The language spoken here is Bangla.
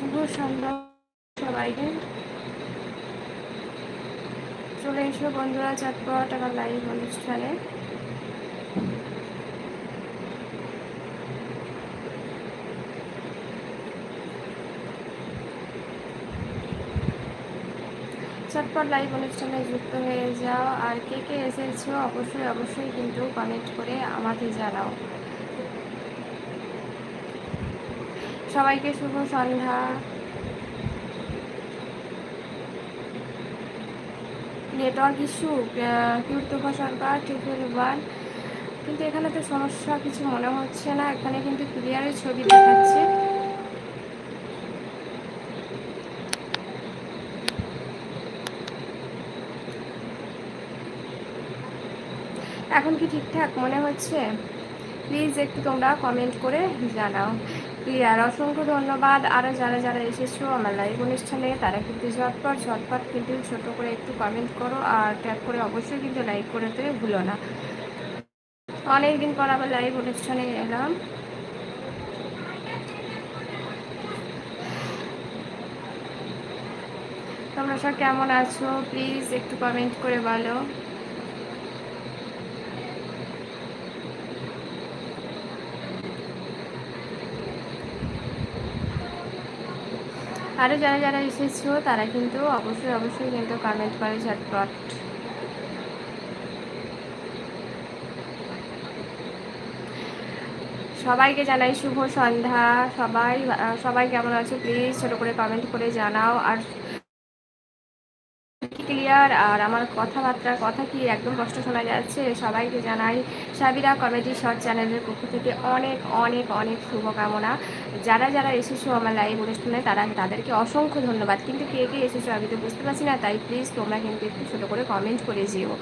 শুভ সন্ধ্যা সবাইকে। চলে এসো বন্ধুরা চটপট আমার লাইভ অনুষ্ঠানে। চটপট লাইভ অনুষ্ঠানে যুক্ত হয়ে যাও। আর কে কে এসেছ অবশ্যই অবশ্যই কিন্তু কমেন্ট করে আমাকে জানাও। সবাইকে শুভ সন্ধ্যা। নেটওয়ার্ক ইস্যু কীর্তভা সরকার ট্রিপল ওয়ান কিন্তু এখানে তো সমস্যা, কিছু মনে হচ্ছে না। এখানে কিন্তু ক্লিয়ারের ছবি দেখাচ্ছে। এখন কি ঠিকঠাক মনে হচ্ছে? প্লিজ একটু তোমরা কমেন্ট করে জানাও। ক্লিয়ার অসংখ্য ধন্যবাদ। আরও যারা যারা এসেছ, আমার লাইভ অনুষ্ঠানে, তারা কিন্তু ঝটপট ঝটপট কিন্তু ছোট করে একটু কমেন্ট করো আর ট্যাপ করে অবশ্যই কিন্তু লাইক করে দেবে ভুলো না। অনেকদিন পর আবার লাইভ অনুষ্ঠানে এলাম। তোমরা সব কেমন আছো? প্লিজ একটু কমেন্ট করে বলো। আরও যারা যারা এসেছ, তারা কিন্তু অবশ্যই অবশ্যই কিন্তু কমেন্ট করে ঝটপট। সবাইকে জানাই শুভ সন্ধ্যা। সবাই সবাই কেমন আছো? প্লিজ ছোটো করে কমেন্ট করে জানাও। আর ক্লিয়ার আর আমার কথাবার্তার কথা কি একদম কষ্ট শোনা যাচ্ছে? সবাইকে জানাই সাবিরা কমেডি শর্ট চ্যানেলের পক্ষ থেকে অনেক অনেক অনেক শুভকামনা। যারা যারা এসেছ আমার লাইভ অনুষ্ঠানে, তারা তাদেরকে অসংখ্য ধন্যবাদ। কিন্তু কে কে এসেছ আমি তো বুঝতে পারছি না, তাই প্লিজ তোমরা কিন্তু একটু ছোটো করে কমেন্ট করে যেও।